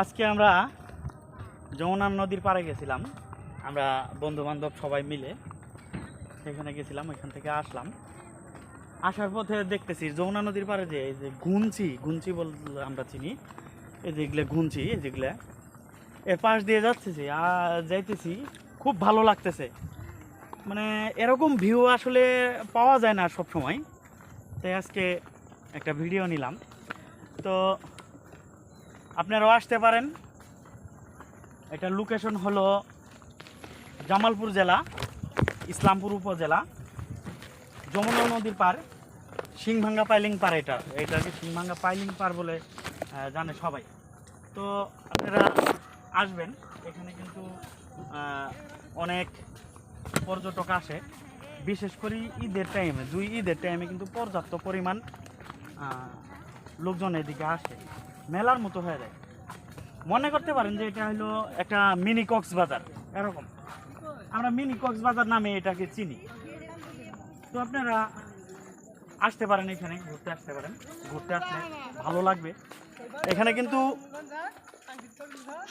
আজকে আমরা যমুনা নদীর পাড়ে গেছিলাম। আমরা বন্ধু বান্ধব সবাই মিলে সেখানে গেছিলাম, ওইখান থেকে আসলাম। আসার পথে দেখতেছি যমুনা নদীর পাড়ে যে এই যে গুনছি গুনছি বল আমরা চিনি। এই যেগুলো গুনছি এই যেগুলো। এর পাশ দিয়ে যাচ্তেছি আর যাইতেছি, খুব ভালো লাগতেছে। মানে এরকম ভিউ আসলে পাওয়া যায় না সব সময় তাই আজকে একটা ভিডিও নিলাম। তো আপনারাও আসতে পারেন। এটা লোকেশন হলো জামালপুর জেলা, ইসলামপুর উপজেলা, যমুনা নদীর পার সিংভাঙ্গা পাইলিং পার এটা। এটাকে সিংভাঙ্গা পাইলিং পার বলে জানে সবাই। তো আপনারা আসবেন, এখানে কিন্তু অনেক পর্যটক আসে। বিশেষ করে ঈদের টাইমে দুই ঈদের টাইমে কিন্তু পর্যাপ্ত পরিমাণ লোকজন এদিকে আসে। মেলার মতো হয়ে যায়। মনে করতে পারেন যে এটা হলো একটা মিনি কক্সবাজার এরকম। আমরা মিনি কক্সবাজার নামে এটাকে চিনি। তো আপনারা আসতে পারেন এখানে ঘুরতে আসতে পারেন। ঘুরতে আসলে ভালো লাগবে। এখানে কিন্তু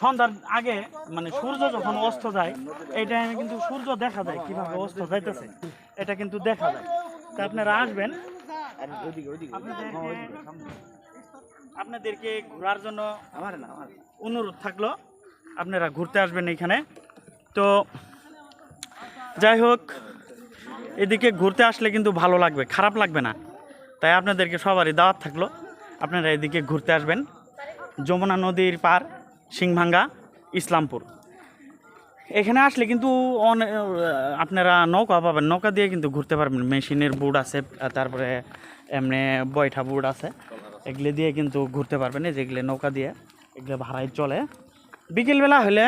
সন্ধ্যার আগে মানে সূর্য যখন অস্ত যায় এই টাইমে কিন্তু সূর্য দেখা যায় কীভাবে অস্ত যাইতেছে এটা কিন্তু দেখা যায়। তা আপনারা আসবেন। আপনাদেরকে আপনাদেরকে ঘোরার জন্য আমার না আমার অনুরোধ থাকল আপনারা ঘুরতে আসবেন এখানে। তো যাই হোক এদিকে ঘুরতে আসলে কিন্তু ভালো লাগবে খারাপ লাগবে না। তাই আপনাদেরকে সবারই দাওয়াত থাকল আপনারা এদিকে ঘুরতে আসবেন। যমুনা নদীর পার সিংভাঙ্গা ইসলামপুর। এখানে আসলে কিন্তু অনে- আপনারা নৌকা পাবেন নৌকা দিয়ে কিন্তু ঘুরতে পারবেন। মেশিনের বুট আছে তারপরে এমনি বৈঠা বুট আছে। এগুলো দিয়ে কিন্তু ঘুরতে পারবেন এই যেগুলো নৌকা দিয়ে এগুলো ভাড়ায় চলে। বিকেলবেলা হলে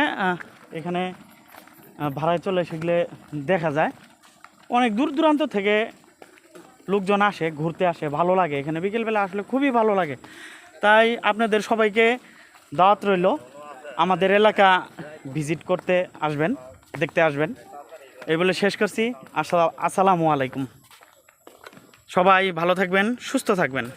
এখানে ভাড়ায় চলে সেগুলো দেখা যায়। অনেক দূর দূরান্ত থেকে লোকজন আসে, ঘুরতে আসে, ভালো লাগে। এখানে বিকেলবেলা আসলে খুবই ভালো লাগে। তাই আপনাদের সবাইকে দাওয়াত রইল, আমাদের এলাকা ভিজিট করতে আসবেন, দেখতে আসবেন। এই বলে শেষ করছি। আসসালা- আসসালামু আলাইকুম। সবাই ভালো থাকবেন, সুস্থ থাকবেন।